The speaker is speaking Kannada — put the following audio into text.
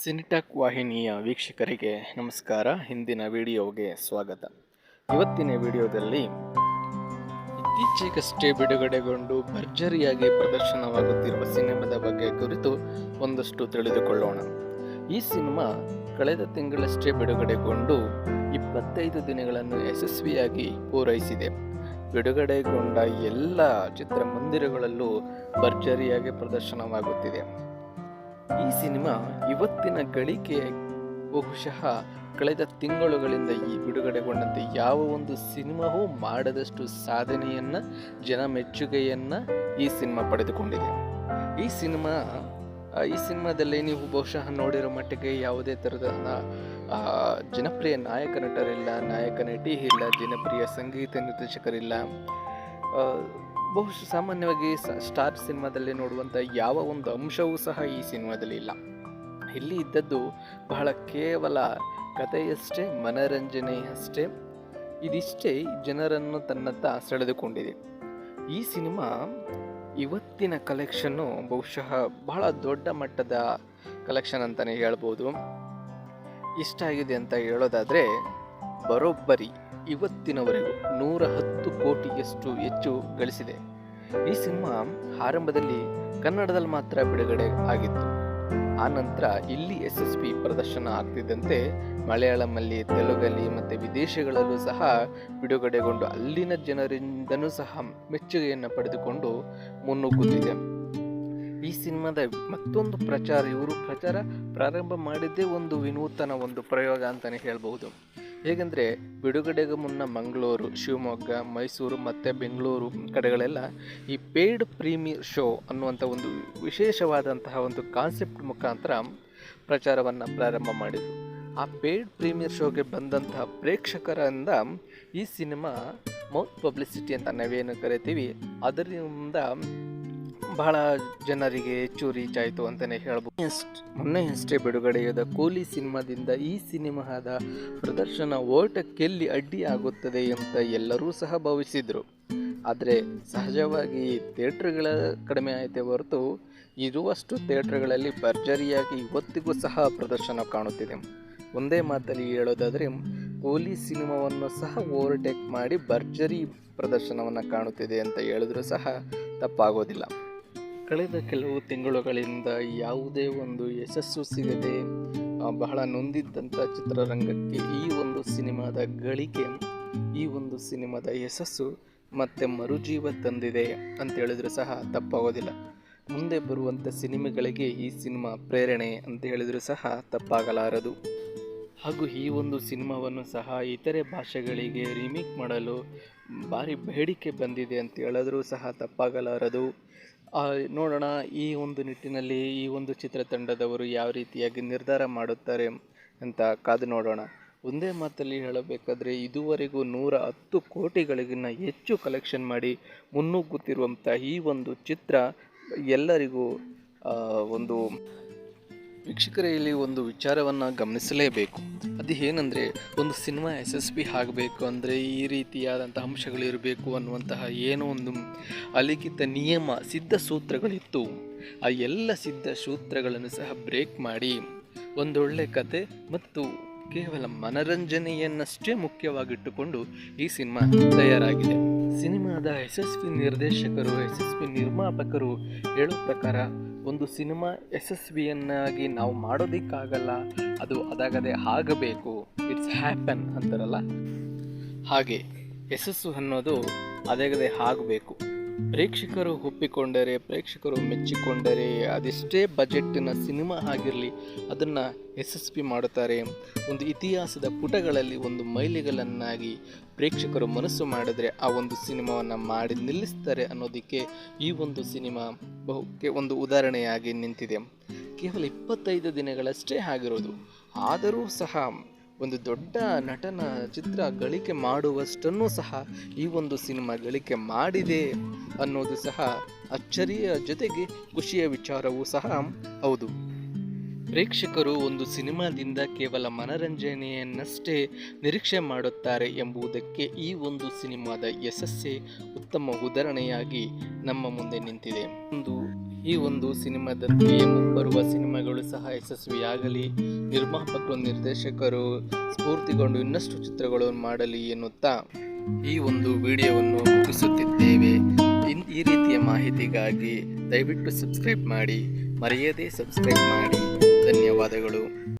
ಸಿನಿಟಾಕ್ ವಾಹಿನಿಯ ವೀಕ್ಷಕರಿಗೆ ನಮಸ್ಕಾರ. ಹಿಂದಿನ ವಿಡಿಯೋಗೆ ಸ್ವಾಗತ. ಇವತ್ತಿನ ವಿಡಿಯೋದಲ್ಲಿ ಇತ್ತೀಚೆಗಷ್ಟೇ ಬಿಡುಗಡೆಗೊಂಡು ಭರ್ಜರಿಯಾಗಿ ಪ್ರದರ್ಶನವಾಗುತ್ತಿರುವ ಸಿನಿಮಾದ ಬಗ್ಗೆ ಕುರಿತು ಒಂದಷ್ಟು ತಿಳಿದುಕೊಳ್ಳೋಣ. ಈ ಸಿನಿಮಾ ಕಳೆದ ತಿಂಗಳಷ್ಟೇ ಬಿಡುಗಡೆಗೊಂಡು ಇಪ್ಪತ್ತೈದು ದಿನಗಳನ್ನು ಯಶಸ್ವಿಯಾಗಿ ಪೂರೈಸಿದೆ. ಬಿಡುಗಡೆಗೊಂಡ ಎಲ್ಲ ಚಿತ್ರಮಂದಿರಗಳಲ್ಲೂ ಭರ್ಜರಿಯಾಗಿ ಪ್ರದರ್ಶನವಾಗುತ್ತಿದೆ. ಈ ಸಿನಿಮಾ ಇವತ್ತಿನ ಗಳಿಕೆ ಬಹುಶಃ ಕಳೆದ ತಿಂಗಳುಗಳಿಂದ ಈ ಬಿಡುಗಡೆಗೊಂಡಂತೆ ಯಾವ ಒಂದು ಸಿನಿಮಾವೂ ಮಾಡದಷ್ಟು ಸಾಧನೆಯನ್ನ, ಜನ ಮೆಚ್ಚುಗೆಯನ್ನ ಈ ಸಿನಿಮಾ ಪಡೆದುಕೊಂಡಿದೆ. ಈ ಸಿನಿಮಾ ಈ ಸಿನಿಮಾದಲ್ಲಿ ನೀವು ಬಹುಶಃ ನೋಡಿರೋ ಮಟ್ಟಿಗೆ ಯಾವುದೇ ಥರದ ಜನಪ್ರಿಯ ನಾಯಕ ನಟರಿಲ್ಲ, ನಾಯಕ ನಟಿ ಇಲ್ಲ, ಜನಪ್ರಿಯ ಸಂಗೀತ ನಿರ್ದೇಶಕರಿಲ್ಲ. ಬಹುಶಃ ಸಾಮಾನ್ಯವಾಗಿ ಸ್ಟಾರ್ ಸಿನಿಮಾದಲ್ಲಿ ನೋಡುವಂಥ ಯಾವ ಒಂದು ಅಂಶವೂ ಸಹ ಈ ಸಿನಿಮಾದಲ್ಲಿ ಇಲ್ಲ. ಇಲ್ಲಿ ಇದ್ದದ್ದು ಬಹಳ ಕೇವಲ ಕಥೆಯಷ್ಟೇ ಮನರಂಜನೆಯಷ್ಟೇ ಇದಿಷ್ಟೇ ಜನರನ್ನು ತನ್ನತ್ತ ಸೆಳೆದುಕೊಂಡಿದೆ. ಈ ಸಿನಿಮಾ ಇವತ್ತಿನ ಕಲೆಕ್ಷನ್ನು ಬಹುಶಃ ಬಹಳ ದೊಡ್ಡ ಮಟ್ಟದ ಕಲೆಕ್ಷನ್ ಅಂತಲೇ ಹೇಳ್ಬೋದು. ಇಷ್ಟ ಆಗಿದೆ ಅಂತ ಹೇಳೋದಾದರೆ, ಬರೋಬ್ಬರಿ. ಇವತ್ತಿನವರೆಗೂ ನೂರ ಹತ್ತು ಕೋಟಿಯಷ್ಟು ಹೆಚ್ಚು ಗಳಿಸಿದೆ. ಈ ಸಿನಿಮಾ ಆರಂಭದಲ್ಲಿ ಕನ್ನಡದಲ್ಲಿ ಮಾತ್ರ ಬಿಡುಗಡೆ ಆಗಿತ್ತು. ಆ ನಂತರ ಇಲ್ಲಿ ಎಸ್ ಎಸ್ ಪಿ ಪ್ರದರ್ಶನ ಆಗ್ತಿದ್ದಂತೆ ಮಲಯಾಳಮಲ್ಲಿ ತೆಲುಗಲ್ಲಿ ಮತ್ತು ವಿದೇಶಗಳಲ್ಲೂ ಸಹ ಬಿಡುಗಡೆಗೊಂಡು ಅಲ್ಲಿನ ಜನರಿಂದನೂ ಸಹ ಮೆಚ್ಚುಗೆಯನ್ನು ಪಡೆದುಕೊಂಡು ಮುನ್ನುಗ್ಗುತ್ತಿದೆ. ಈ ಸಿನಿಮಾದ ಮತ್ತೊಂದು ಪ್ರಚಾರ, ಇವರು ಪ್ರಚಾರ ಪ್ರಾರಂಭ ಮಾಡಿದ್ದೇ ಒಂದು ವಿನೂತನ ಒಂದು ಪ್ರಯೋಗ ಅಂತಲೇ ಹೇಳ್ಬಹುದು. ಹೇಗೆಂದರೆ ಬಿಡುಗಡೆಗೆ ಮುನ್ನ ಮಂಗಳೂರು, ಶಿವಮೊಗ್ಗ, ಮೈಸೂರು ಮತ್ತು ಬೆಂಗಳೂರು ಕಡೆಗಳೆಲ್ಲ ಈ ಪೇಯ್ಡ್ ಪ್ರೀಮಿಯರ್ ಶೋ ಅನ್ನುವಂಥ ಒಂದು ವಿಶೇಷವಾದಂತಹ ಒಂದು ಕಾನ್ಸೆಪ್ಟ್ ಮುಖಾಂತರ ಪ್ರಚಾರವನ್ನು ಪ್ರಾರಂಭ ಮಾಡಿದರು. ಆ ಪೇಯ್ಡ್ ಪ್ರೀಮಿಯರ್ ಶೋಗೆ ಬಂದಂತಹ ಪ್ರೇಕ್ಷಕರಿಂದ ಈ ಸಿನಿಮಾ ಮೌತ್ ಪಬ್ಲಿಸಿಟಿ ಅಂತ ನಾವೇನು ಕರಿತೀವಿ, ಅದರಿಂದ ಬಹಳ ಜನರಿಗೆ ಹೆಚ್ಚು ರೀಚ್ ಆಯಿತು ಅಂತಲೇ ಹೇಳ್ಬೋದು ಮೊನ್ನೆಯಷ್ಟೇ ಬಿಡುಗಡೆಯಾದ ಕೂಲಿ ಸಿನಿಮಾದಿಂದ ಈ ಸಿನಿಮಾದ ಪ್ರದರ್ಶನ ಓಟಕ್ಕೆಲ್ಲಿ ಅಡ್ಡಿ ಆಗುತ್ತದೆ ಅಂತ ಎಲ್ಲರೂ ಸಹ ಭಾವಿಸಿದರು. ಆದರೆ ಸಹಜವಾಗಿ ಥಿಯೇಟ್ರ್ಗಳ ಕಡಿಮೆ ಆಯಿತೆ ಹೊರತು ಇರುವಷ್ಟು ಥಿಯೇಟ್ರ್ಗಳಲ್ಲಿ ಭರ್ಜರಿಯಾಗಿ ಇವತ್ತಿಗೂ ಸಹ ಪ್ರದರ್ಶನ ಕಾಣುತ್ತಿದೆ. ಒಂದೇ ಮಾತಲ್ಲಿ ಹೇಳೋದಾದರೆ, ಕೂಲಿ ಸಿನಿಮಾವನ್ನು ಸಹ ಓವರ್ಟೇಕ್ ಮಾಡಿ ಭರ್ಜರಿ ಪ್ರದರ್ಶನವನ್ನು ಕಾಣುತ್ತಿದೆ ಅಂತ ಹೇಳಿದ್ರೂ ಸಹ ತಪ್ಪಾಗೋದಿಲ್ಲ. ಕಳೆದ ಕೆಲವು ತಿಂಗಳುಗಳಿಂದ ಯಾವುದೇ ಒಂದು ಯಶಸ್ಸು ಸಿಗದೆ ಬಹಳ ನೊಂದಿದ್ದಂಥ ಚಿತ್ರರಂಗಕ್ಕೆ ಈ ಒಂದು ಸಿನಿಮಾದ ಗಳಿಕೆ, ಈ ಒಂದು ಸಿನಿಮಾದ ಯಶಸ್ಸು ಮತ್ತೆ ಮರುಜೀವ ತಂದಿದೆ ಅಂತ ಹೇಳಿದ್ರೆ ಸಹ ತಪ್ಪಾಗೋದಿಲ್ಲ. ಮುಂದೆ ಬರುವಂಥ ಸಿನಿಮೆಗಳಿಗೆ ಈ ಸಿನಿಮಾ ಪ್ರೇರಣೆ ಅಂತ ಹೇಳಿದ್ರು ಸಹ ತಪ್ಪಾಗಲಾರದು. ಹಾಗೂ ಈ ಒಂದು ಸಿನಿಮಾವನ್ನು ಸಹ ಇತರೆ ಭಾಷೆಗಳಿಗೆ ರಿಮೇಕ್ ಮಾಡಲು ಭಾರಿ ಬೇಡಿಕೆ ಬಂದಿದೆ ಅಂತ ಹೇಳಿದ್ರೂ ಸಹ ತಪ್ಪಾಗಲಾರದು. ನೋಡೋಣ, ಈ ಒಂದು ನಿಟ್ಟಿನಲ್ಲಿ ಈ ಒಂದು ಚಿತ್ರತಂಡದವರು ಯಾವ ರೀತಿಯಾಗಿ ನಿರ್ಧಾರ ಮಾಡುತ್ತಾರೆ ಅಂತ ಕಾದು ನೋಡೋಣ. ಒಂದೇ ಮಾತಲ್ಲಿ ಹೇಳಬೇಕಾದ್ರೆ, ಇದುವರೆಗೂ ನೂರ ಹತ್ತು ಕೋಟಿಗಳಿಗಿನ್ನ ಹೆಚ್ಚು ಕಲೆಕ್ಷನ್ ಮಾಡಿ ಮುನ್ನುಗ್ಗುತ್ತಿರುವಂಥ ಈ ಒಂದು ಚಿತ್ರ ಎಲ್ಲರಿಗೂ ಒಂದು ವೀಕ್ಷಕರೇ ಇಲ್ಲಿ ಒಂದು ವಿಚಾರವನ್ನು ಗಮನಿಸಲೇಬೇಕು. ಅದು ಏನಂದರೆ, ಒಂದು ಸಿನಿಮಾ ಯಶಸ್ವಿ ಆಗಬೇಕು ಅಂದರೆ ಈ ರೀತಿಯಾದಂಥ ಅಂಶಗಳಿರಬೇಕು ಅನ್ನುವಂತಹ ಏನೋ ಒಂದು ಅಲಿಖಿತ ನಿಯಮ ಸಿದ್ಧ ಸೂತ್ರಗಳಿತ್ತು ಆ ಎಲ್ಲ ಸಿದ್ಧ ಸೂತ್ರಗಳನ್ನು ಸಹ ಬ್ರೇಕ್ ಮಾಡಿ ಒಂದೊಳ್ಳೆ ಕತೆ ಮತ್ತು ಕೇವಲ ಮನರಂಜನೆಯನ್ನಷ್ಟೇ ಮುಖ್ಯವಾಗಿಟ್ಟುಕೊಂಡು ಈ ಸಿನಿಮಾ ತಯಾರಾಗಿದೆ. ಸಿನಿಮಾದ ಯಶಸ್ವಿ ನಿರ್ದೇಶಕರು, ಯಶಸ್ವಿ ನಿರ್ಮಾಪಕರು ಹೇಳೋ ಪ್ರಕಾರ ಒಂದು ಸಿನಿಮಾ ಯಶಸ್ವಿಯನ್ನಾಗಿ ನಾವು ಮಾಡೋದಿಕ್ಕಾಗಲ್ಲ, ಅದು ಅದಾಗದೆ ಆಗಬೇಕು. ಇಟ್ಸ್ ಹ್ಯಾಪನ್ ಅಂತಾರಲ್ಲ? ಹಾಗೆ, ಯಶಸ್ಸು ಅನ್ನೋದು ಅದಾಗದೆ ಆಗಬೇಕು. ಪ್ರೇಕ್ಷಕರು ಒಪ್ಪಿಕೊಂಡರೆ, ಪ್ರೇಕ್ಷಕರು ಮೆಚ್ಚಿಕೊಂಡರೆ, ಅದೆಷ್ಟೇ ಬಜೆಟ್ಟಿನ ಸಿನಿಮಾ ಆಗಿರಲಿ, ಅದನ್ನು ಯಶಸ್ವಿ ಮಾಡುತ್ತಾರೆ. ಒಂದು ಇತಿಹಾಸದ ಪುಟಗಳಲ್ಲಿ ಒಂದು ಮೈಲಿಗಲನ್ನಾಗಿ ಪ್ರೇಕ್ಷಕರು ಮನಸ್ಸು ಮಾಡಿದರೆ, ಆ ಒಂದು ಸಿನಿಮಾವನ್ನು ಮಾಡಿ ನಿಲ್ಲಿಸ್ತಾರೆ ಅನ್ನೋದಕ್ಕೆ ಈ ಒಂದು ಸಿನಿಮಾ ಬಹುಕ್ಕೆ ಒಂದು ಉದಾಹರಣೆಯಾಗಿ ನಿಂತಿದೆ. ಕೇವಲ ಇಪ್ಪತ್ತೈದು ದಿನಗಳಷ್ಟೇ ಆಗಿರೋದು. ಆದರೂ ಸಹ ಒಂದು ದೊಡ್ಡ ನಟನ ಚಿತ್ರ ಗಳಿಕೆ ಮಾಡುವಷ್ಟನ್ನು ಸಹ ಈ ಒಂದು ಸಿನಿಮಾ ಗಳಿಕೆ ಮಾಡಿದೆ ಅನ್ನೋದು ಸಹ ಅಚ್ಚರಿಯ ಜೊತೆಗೆ ಖುಷಿಯ ವಿಚಾರವೂ ಸಹ ಹೌದು. ಪ್ರೇಕ್ಷಕರು ಒಂದು ಸಿನಿಮಾದಿಂದ ಕೇವಲ ಮನರಂಜನೆಯನ್ನಷ್ಟೇ ನಿರೀಕ್ಷೆ ಮಾಡುತ್ತಾರೆ ಎಂಬುದಕ್ಕೆ ಈ ಒಂದು ಸಿನಿಮಾದ ಯಶಸ್ಸೇ ಉತ್ತಮ ಉದಾಹರಣೆಯಾಗಿ ನಮ್ಮ ಮುಂದೆ ನಿಂತಿದೆ. ಒಂದು ಈ ಒಂದು ಸಿನಿಮಾದಂತೆಯೇ ಬರುವ ಸಿನಿಮಾಗಳು ಸಹ ಯಶಸ್ವಿಯಾಗಲಿ, ನಿರ್ಮಾಪಕರು, ನಿರ್ದೇಶಕರು ಸ್ಫೂರ್ತಿಗೊಂಡು ಇನ್ನಷ್ಟು ಚಿತ್ರಗಳನ್ನು ಮಾಡಲಿ ಎನ್ನುತ್ತಾ ಈ ಒಂದು ವಿಡಿಯೋವನ್ನು ಮುಗಿಸುತ್ತಿದ್ದೇವೆ. ಈ ರೀತಿಯ ಮಾಹಿತಿಗಾಗಿ ದಯವಿಟ್ಟು ಸಬ್ಸ್ಕ್ರೈಬ್ ಮಾಡಿ, ಮರೆಯದೇ ಸಬ್ಸ್ಕ್ರೈಬ್ ಮಾಡಿ. ಧನ್ಯವಾದಗಳು.